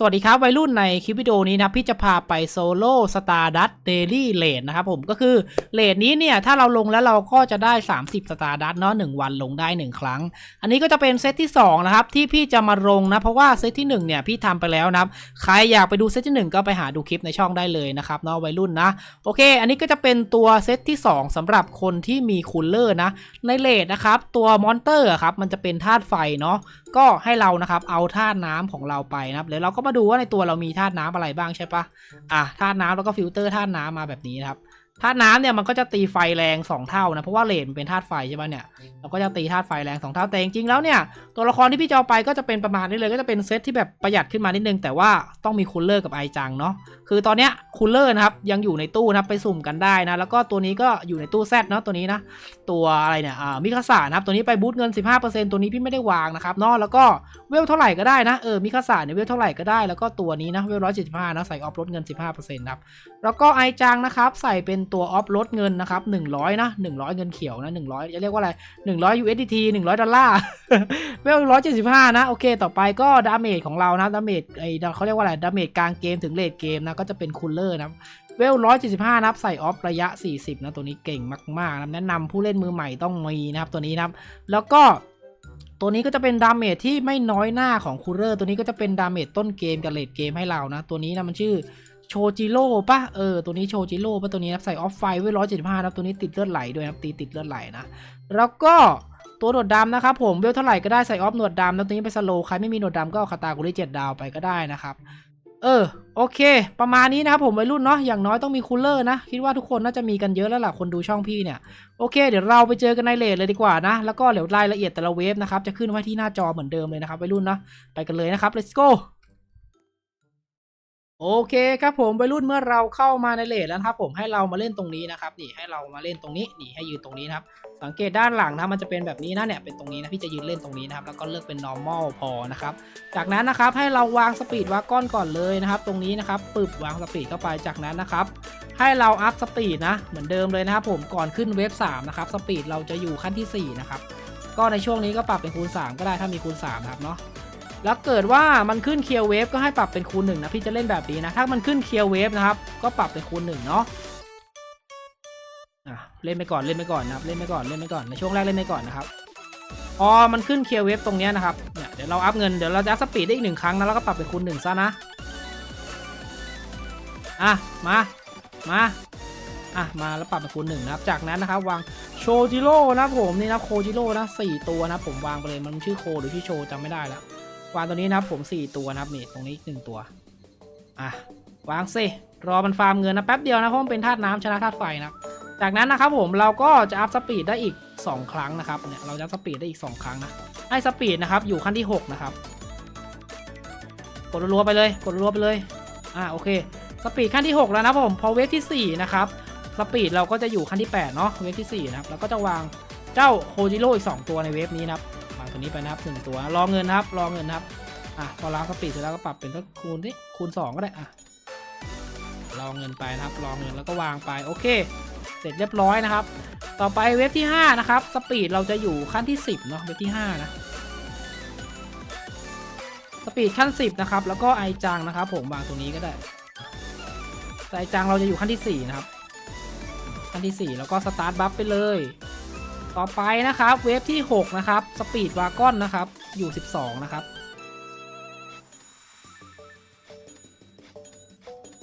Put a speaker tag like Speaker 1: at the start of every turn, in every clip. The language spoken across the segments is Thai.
Speaker 1: สวัสดีครับ วัยรุ่นในคลิปวิดีโอนี้นะพี่จะพาไปโซโล่สตาร์ดัตเดลี่เลดนะครับผมก็คือเลดนี้เนี่ย ถ้าเราลงแล้วเราก็จะได้ 30สตาร์ดัตเนาะหนึ่งวันลงได้ 1 ครั้ง อันนี้ก็จะเป็นเซตที่ 2 นะครับ ที่พี่จะมาลงนะ เพราะว่าเซตที่ 1 เนี่ย พี่ทำไปแล้วนะครับใครอยากไปดูเซตที่ 1 ก็ไปหาดูคลิปในช่องได้เลยนะครับเนาะวัยรุ่นนะ โอเค อันนี้ก็จะเป็นตัวเซตที่ 2สำหรับคนที่มีคูลเลอร์นะในเลดนะครับตัวมอนเตอร์ครับมันจะเป็นธาตุไฟเนาะก็ให้เรานะครับเอาธาตุน้ำของเราไปนะครับเดี๋ยวเราก็มาดูว่าในตัวเรามีธาตุน้ำอะไรบ้างใช่ปะอะธาตุน้ำแล้วก็ฟิลเตอร์ธาตุน้ำมาแบบนี้นะครับ ธาตุน้ำเนี่ยมันก็จะตีไฟแรง2เท่านะเพราะว่าเลนมันเป็นธาตุไฟใช่ปะเนี่ยเราก็จะตีธาตุไฟแรง2เท่าแต่จริงๆแล้วเนี่ยตัวละครที่พี่จะเอาไปก็จะเป็นประมาณนี้เลยก็จะเป็นเซตที่แบบประหยัดขึ้นมานิดนึง แต่ว่าต้องมีคูลเลอร์กับไอจังเนาะคือตอนเนี้ยคูลเลอร์นะครับยังอยู่ในตู้นะครับไปสุ่มกันได้นะแล้วก็ตัวนี้ก็อยู่ในตู้แซดเนาะตัวนี้นะตัวอะไรเนี่ยอ่ามิคาสานะครับตัวนี้ไปบูตเงิน 15%ตัวนี้พี่ไม่ได้วางนะครับเนาะแล้วก็เวลเท่าไหร่ก็ได้นะเออมิคาสาเนี่ยเวลเท่าไหร่ก็ได้แล้วก็ตัวนี้นะเวล175นะใส่ออฟลดเงิน 15%นะครับแล้วก็ไอจังนะครับใส่เป็นตัวออฟลดเงินนะครับ100นะ100 เงินเขียวนะ100 จะเรียกว่าอะไร 100 USDT 100 ดอลลาร์เวล175 นะ โอเค ต่อไปก็ดาเมจของเรานะดาเมจไอเขาเรียกว่าอะไรดาเมจกลางเกมถึงเลทเกมนะ ก็จะเป็นคูลเลอร์นะเวล 175 นะครับ ใส่ออฟระยะ 40 นะ ตัวนี้เก่งมากๆนะแนะนำผู้เล่นมือใหม่ต้องมีนะครับตัวนี้นะครับ แล้วก็ตัวนี้ก็จะเป็นดาเมจที่ไม่น้อยหน้าของคูลเลอร์ ตัวนี้ก็จะเป็นดาเมจต้นเกมกับเลดเกมให้เรานะ ตัวนี้นะมันชื่อ โชจิโร่ปะเออ ตัวนี้โชจิโร่ปะตัวนี้นะใส่ออฟไฟเวล175นะครับตัวนี้ติดเลือดไหลด้วยนะตีติดเลือดไหลนะ แล้วก็ตัวหนวดดำนะครับผมเวลเท่าไหร่ก็ได้ใส่ออฟหนวดดำแล้วตัวนี้ไปสโลใครไม่มีหนวดดำก็เอาคาตากุริเจ็ดดาวไปก็ได้นะครับ เออ โอเค ประมาณนี้นะครับผมวัยรุ่นเนาะอย่างน้อยต้องมีคูลเลอร์นะ คิดว่าทุกคนน่าจะมีกันเยอะแล้วล่ะคนดูช่องพี่เนี่ยโอเค เดี๋ยวเราไปเจอกันในเลทเลยดีกว่านะ แล้วก็เดี๋ยวรายละเอียดแต่ละเวฟนะครับจะขึ้นไว้ที่หน้าจอเหมือนเดิมเลยนะครับวัยรุ่นนะไปกันเลยนะครับ let's go โอเคครับผมวัยรุ่นเมื่อเราเข้ามาในเลทแล้วครับผมให้เรามาเล่นตรงนี้นะครับนี่ให้เรามาเล่นตรงนี้นี่ให้ยืนตรงนี้นะครับสังเกตด้านหลังนะมันจะเป็นแบบนี้นะเนี่ยเป็นตรงนี้นะพี่จะยืนเล่นตรงนี้นะครับแล้วก็เลือกเป็น normal พอนะครับจากนั้นนะครับให้เราวางสปีดวาก้อนก่อนเลยนะครับตรงนี้นะครับปึบวางสปีดเข้าไปจากนั้นนะครับให้เราอัพสปีดนะเหมือนเดิมเลยนะครับผมก่อนขึ้นเวฟ3นะครับสปีดเราจะอยู่ขั้นที่4นะครับก็ในช่วงนี้ก็ปรับเป็นคูณ 3 ก็ได้ถ้ามีคูณ3นะครับเนาะ แล้วเกิดว่ามันขึ้นเคียวเวฟก็ให้ปรับเป็นคูณ1นะพี่จะเล่นแบบนี้นะ ถ้ามันขึ้นเคียวเวฟนะครับ ก็ปรับเป็นคูณ1เนาะเล่นไปก่อนเล่นไปก่อนนะครับเล่นไปก่อนเล่นไปก่อนในช่วงแรกเล่นไปก่อนนะครับพอมันขึ้นเคลียร์เวฟตรงเนี้ยนะครับเนี่ยเดี๋ยวเราอัพเงินเดี๋ยวเราจะอัพสปีดได้อีกหนึ่งครั้งนะแล้วก็ปรับเป็นคูณหนึ่งซะนะอะมามาอะมาแล้วปรับเป็นคูณหนึ่งนะครับ จากนั้นนะครับวางโชจิโร่นะผมนี่นะโคจิโร่นะสี่ตัวนะผมวางไปเลยมันชื่อโคหรือชื่อโชจำไม่ได้แล้ว วางตัวนี้นะครับผมสี่ตัวนะครับนี่ตรงนี้อีกหนึ่งตัว อะวางสิรอมันฟาร์มเงินนะแป๊บเดียวนะเพราะมันเป็นธาตุน้ำชนะธาตุไฟนะจากนั้นนะครับผมเราก็จะอัพสปีดได้อีก 2 ครั้งนะครับเนี่ยเราจะสปีดได้อีก 2 ครั้งนะให้สปีดนะครับอยู่ขั้นที่ 6 นะครับ กดรัวไปเลย กดรัวไปเลยอ่าโอเคสปีดขั้นที่ 6 แล้วนะผมพอเวฟที่ 4 นะครับสปีดเราก็จะอยู่ขั้นที่ 8 เนาะเวฟที่ 4 นะครับแล้วก็จะวางเจ้าโคจิโร่อีก 2 ตัวในเวฟนี้นะครับ ตัวนี้ไปนะครับหนึ่งตัว รอเงินนะครับ รอเงินนะครับ อะ พอล้างสปีดเสร็จแล้วก็ปรับเป็นสักคูณที่คูณ 2 ก็ได้ อะ รอเงินไปนะครับ รอเงินแล้วก็วางไป โอเค เสร็จเรียบร้อยนะครับ ต่อไปเว็บที่ 5 นะครับ สปีดเราจะอยู่ขั้นที่ 10เนาะ เว็บที่ 5 นะ สปีดขั้น 10 นะครับ แล้วก็ไอจังนะครับ ผมวางตรงนี้ก็ได้ไอจังเราจะอยู่ขั้นที่ 4 นะครับ ขั้นที่ 4 แล้วก็สตาร์ทบัฟไปเลย ต่อไปนะครับเวฟที่ 6 นะครับสปีดวากอนนะครับ อยู่ 12 นะครับ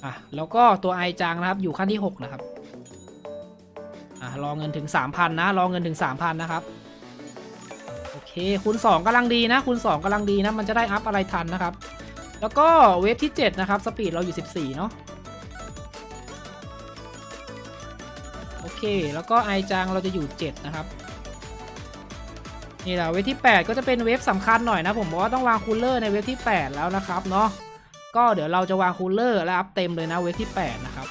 Speaker 1: อะแล้วก็ตัวไอจังนะครับอยู่ขั้นที่ 6 นะครับอะรอเงินถึง 3,000 นะ รอเงินถึง 3,000 นะครับ โอเคคูณ2กำลังดีนะคูณ2กำลังดีนะ มันจะได้อัพอะไรทันนะครับ แล้วก็เวฟที่ 7 นะครับสปีดเราอยู่ 14 เนาะโอเค แล้วก็ไอจังเราจะอยู่ 7 นะครับ นี่แหละเวฟที่ 8 ก็จะเป็นเวฟสำคัญหน่อยนะ ผมบอกว่าต้องวางคูลเลอร์ในเวฟที่ 8 แล้วนะครับเนาะก็เดี๋ยวเราจะวางคูลเลอร์และอัพเต็มเลยนะเวฟที่ 8 นะครับ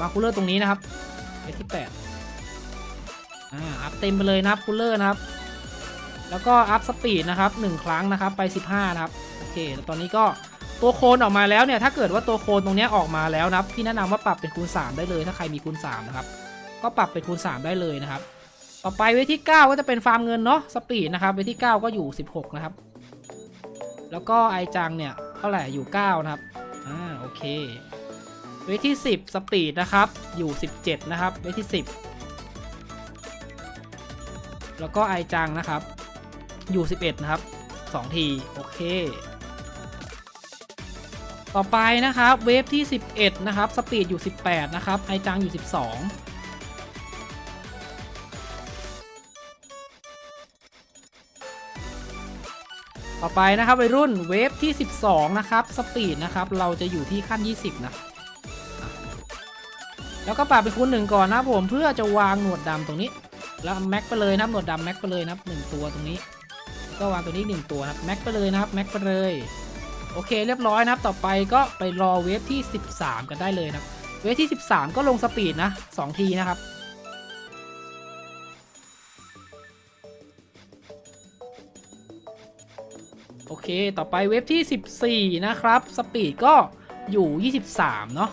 Speaker 1: วางคูลเลอร์ตรงนี้นะครับเวฟที่แปดอ่าอัพเต็มไปเลยนะครับคูลเลอร์นะครับ แล้วก็อัพสปีดนะครับหนึ่งครั้งนะครับไป 15 นะครับโอเคแล้วตอนนี้ก็ตัวโคนออกมาแล้วเนี่ยถ้าเกิดว่าตัวโคนตรงนี้ออกมาแล้วนะครับพี่แนะนำว่าปรับเป็นคูณ 3 ได้เลยถ้าใครมีคูณ3นะครับก็ปรับเป็นคูณ 3 ได้เลยนะครับ ต่อไปเวทที่ 9 ก็จะเป็นฟาร์มเงินเนาะสปีดนะครับเวทที่ 9 ก็อยู่ 16 นะครับ แล้วก็ไอจังเนี่ยเท่าไหร่อยู่ 9 นะครับอ่าโอเค เวทที่ 10 สปีดนะครับอยู่ 17 นะครับเวทที่ 10 แล้วก็ไอจังนะครับ อยู่ 11 นะครับ 2 ที โอเค ต่อไปนะครับเวฟที่ 11 นะครับสปีดอยู่ 18 นะครับไอจังอยู่ 12 ต่อไปนะครับวัยรุ่นเวฟที่ 12 นะครับสปีดนะครับเราจะอยู่ที่ขั้น 20 นะอะแล้วก็ปรับไปคูณหนึ่งก่อนนะผมเพื่อจะวางหนวดดำตรงนี้ แล้วแม็กไปเลยนะหนวดดำแม็กไปเลยนะหนึ่งตัวตรงนี้ ก็วางตัวนี้หนึ่งตัวนะครับแม็กไปเลยนะครับแม็กไปเลยโอเคเรียบร้อยนะครับต่อไปก็ไปรอเวฟที่ 13 กันได้เลยนะเวฟที่ 13 ก็ลงสปีดนะ2ทีนะครับ อเค ต่อไปเว็บที่ 14 นะครับ สปีดก็อยู่ 23 เนาะ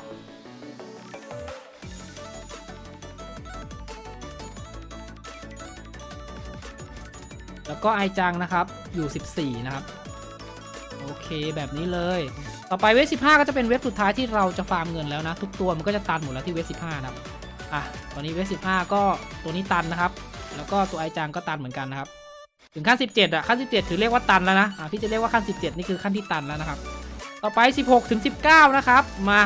Speaker 1: แล้วก็ไอจังนะครับอยู่ 14 นะครับ โอเคแบบนี้เลย ต่อไปเว็บ15 ก็จะเป็นเว็บสุดท้ายที่เราจะฟาร์มเงินแล้วนะ ทุกตัวมันก็จะตันหมดแล้วที่เว็บ15 นะครับอะตอนนี้เว็บ15 ก็ตัวนี้ตันนะครับ แล้วก็ตัวไอจังก็ตันเหมือนกันนะครับ ถึงขั้น 17อะขั้น 17 ถือเรียกว่าตันแล้วนะอ่าพี่จะเรียกว่าขั้น 17 นี่คือขั้นที่ตันแล้วนะครับ ต่อไป 16 ถึง 19 นะครับ มา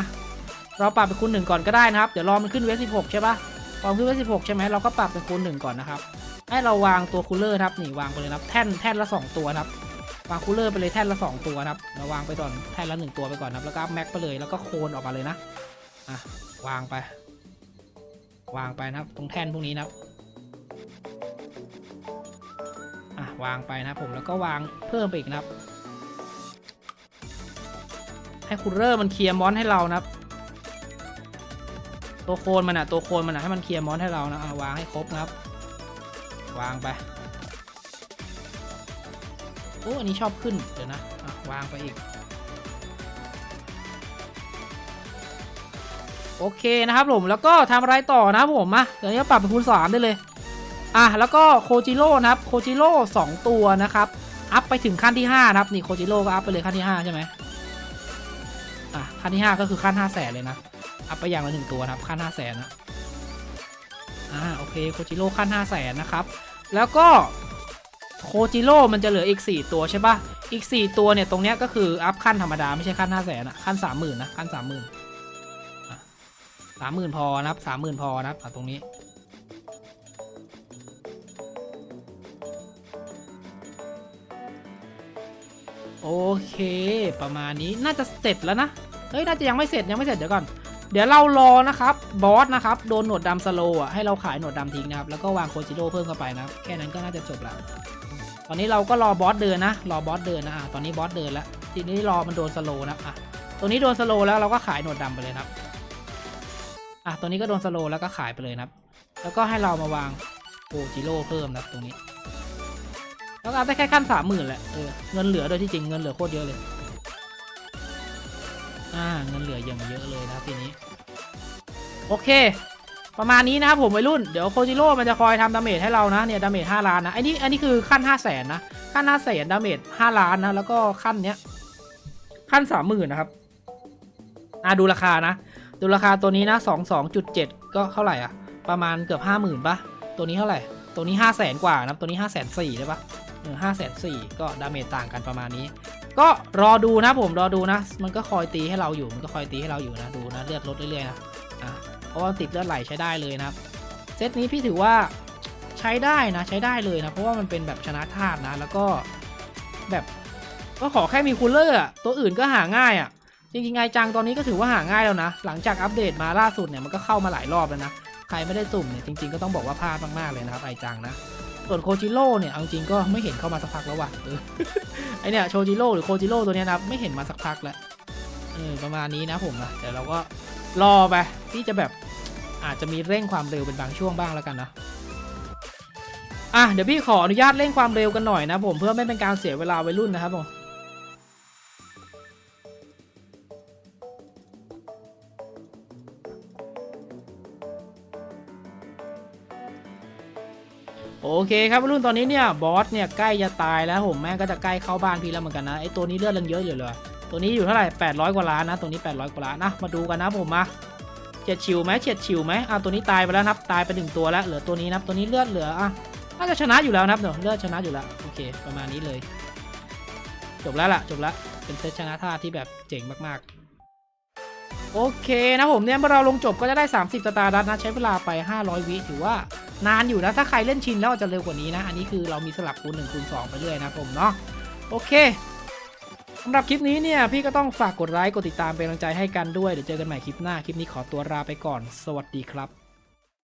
Speaker 1: เราปรับเป็นคูณ1ก่อนก็ได้นะครับ เดี๋ยวรอมันขึ้นเวฟ16 ใช่ปะพอมันขึ้นเวฟ16 ใช่ไหมเราก็ปรับเป็นคูณ1ก่อนนะครับ ให้เราวางตัวคูลเลอร์ครับนี่วางไปเลยครับแท่นแท่นละ 2 ตัวนะครับวางคูลเลอร์ไปเลยแท่นละ 2 ตัวนะครับเราวางไปก่อนแท่นละ 1 ตัวไปก่อนนะครับแล้วก็แม็กไปเลยแล้วก็โคนออกมาเลยนะอะวางไป วางไปนะครับตรงแท่นพวกนี้นะครับ วางไปนะครับผมแล้วก็วางเพิ่มไปอีกนะครับ ให้คูลเลอร์มันเคลียร์มอนให้เรานะครับ ตัวโคนมันอะตัวโคนมันอะให้มันเคลียร์มอนให้เรานะวางให้ครบนะครับ วางไปโอ้อันนี้ชอบขึ้นเดี๋ยวนะะวางไปอีกโอเคนะครับผมแล้วก็ทำอะไรต่อนะครับผมมาเดี๋ยวนี้ปรับเป็นคูณ3ได้เลย อะแล้วก็โคจิโร่นะครับโคจิโร่สองตัวนะครับอัพไปถึงขั้นที่ 5 นะครับ นี่โคจิโร่ก็อัพไปเลยขั้นที่ 5 ใช่ไหมอะขั้นที่ 5 ก็คือขั้น5 0 0แสนเลยนะ อัพไปอย่างละหนึ่งตัวนะครับ ขั้น5 0 0แสนนะอ่าโอเคโคจิโร่ขั้น5 0 0แสนนะครับ แล้วก็โคจิโร่มันจะเหลืออีก 4 ตัวใช่ปะอีก 4 ตัวเนี่ยตรงเนี้ยก็คืออัพขั้นธรรมดาไม่ใช่ขั้น5 0 0แสนอะขั้น 30,000นะขั้น 30,000อะ30,000พอนะครับ30,000พอนะครับตรงนี้ โอเค ประมาณนี้น่าจะเสร็จแล้วนะเฮ้ยน่าจะยังไม่เสร็จยังไม่เสร็จเดี๋ยวก่อนเดี๋ยวเรารอนะครับบอสนะครับโดนหนวดดำสโลอะให้เราขายหนวดดำทิ้งนะครับแล้วก็วางโคจิโร่เพิ่มเข้าไปนะแค่นั้นก็น่าจะจบแล้วตอนนี้เราก็รอบอสเดินนะรอบอสเดินนะอะตอนนี้บอสเดินแล้วทีนี้รอมันโดนสโลนะอะตัวนี้โดนสโลแล้วเราก็ขายหนวดดำไปเลยครับอะตัวนี้ก็โดนสโลแล้วก็ขายไปเลยครับ แล้วก็ให้เรามาวางโคจิโร่เพิ่มนะตรงนี้ แล้วก็ได้แค่ขั้นสามหมื่นแหละเออเงินเหลือโดยที่จริงเงินเหลือโคตรเยอะเลย อ่าเงินเหลืออย่างเยอะเลยนะครับทีนี้ โอเค ประมาณนี้นะครับผมวัยรุ่นเดี๋ยวโคจิโร่มันจะคอยทำดาเมจให้เรานะเนี่ยดาเมจห้าล้านนะไอ้นี่อันนี้คือขั้นห้าแสนนะขั้นห้าแสนดาเมจห้าล้านนะแล้วก็ขั้นเนี้ยขั้นสามหมื่นนะครับอ่าดูราคานะดูราคาตัวนี้นะสองสองจุดเจ็ดก็เท่าไหร่อะประมาณเกือบห้าหมื่นปะตัวนี้เท่าไหร่ตัวนี้ห้าแสนกว่านะตัวนี้ห้าแสนสี่ได้ปะ หนึ่งห้าแสนสี่ก็ดาเมจต่างกันประมาณนี้ ก็รอดูนะผมรอดูนะ มันก็คอยตีให้เราอยู่มันก็คอยตีให้เราอยู่นะดูนะเลือดลดเรื่อยๆนะอะเพราะว่าติดเลือดไหลใช้ได้เลยนะครับเซตนี้พี่ถือว่าใช้ได้นะใช้ได้เลยนะ เพราะว่ามันเป็นแบบชนะธาตุนะ แล้วก็แบบก็ขอแค่มีคูลเลอร์อะตัวอื่นก็หาง่ายอะจริงๆไอจังตอนนี้ก็ถือว่าหาง่ายแล้วนะ หลังจากอัปเดตมาล่าสุดเนี่ยมันก็เข้ามาหลายรอบแล้วนะ ใครไม่ได้สุ่มเนี่ยจริงๆก็ต้องบอกว่าพลาดมากๆเลยนะครับไอจังนะ ส่วนโคจิโร่เนี่ยเอาจริงก็ไม่เห็นเข้ามาสักพักแล้วว่ะเออไอเนี่ยโชจิโร่หรือโคจิโร่ตัวเนี้ยนะไม่เห็นมาสักพักแล้วเออประมาณนี้นะผมนะแต่เราก็รอไปที่จะแบบอาจจะมีเร่งความเร็วเป็นบางช่วงบ้างแล้วกันนะอะเดี๋ยวพี่ขออนุญาตเร่งความเร็วกันหน่อยนะผมเพื่อไม่เป็นการเสียเวลาวัยรุ่นนะครับผม โอเคครับรุ่นตอนนี้เนี่ยบอสเนี่ยใกล้จะตายแล้วผมแม่ก็จะใกล้เข้าบ้านพี่แล้วเหมือนกันนะไอตัวนี้เลือดยังเยอะอยู่เลยตัวนี้อยู่เท่าไหร่800 กว่าล้านนะตัวนี้ 800 กว่าล้านนะมาดูกันนะผมมาเฉียดฉิวไหมเฉียดฉิวไหมอะตัวนี้ตายไปแล้วนะครับตายไปหนึ่งตัวแล้วเหลือตัวนี้นะตัวนี้เลือดเหลืออะน่าจะชนะอยู่แล้วนะเดี๋ยวเลือดชนะอยู่แล้วโอเค ประมาณนี้เลย จบแล้วล่ะจบแล้วเป็นเซตชนะท่าที่แบบเจ๋งมากๆ โอเคนะผมเนี่ยเมื่อเราลงจบก็จะได้ 30สตาร์ดัตนะใช้เวลาไป 500 วิถือว่า นานอยู่นะ ถ้าใครเล่นชินแล้วอาจจะเร็วกว่านี้นะ อันนี้คือเรามีสลับคูณ1คูณ2ไปเรื่อยนะผมเนาะโอเคสำหรับคลิปนี้เนี่ย พี่ก็ต้องฝากกดไลค์กดติดตามเป็นกำลังใจให้กันด้วย เดี๋ยวเจอกันใหม่คลิปหน้า คลิปนี้ขอตัวลาไปก่อน สวัสดีครับ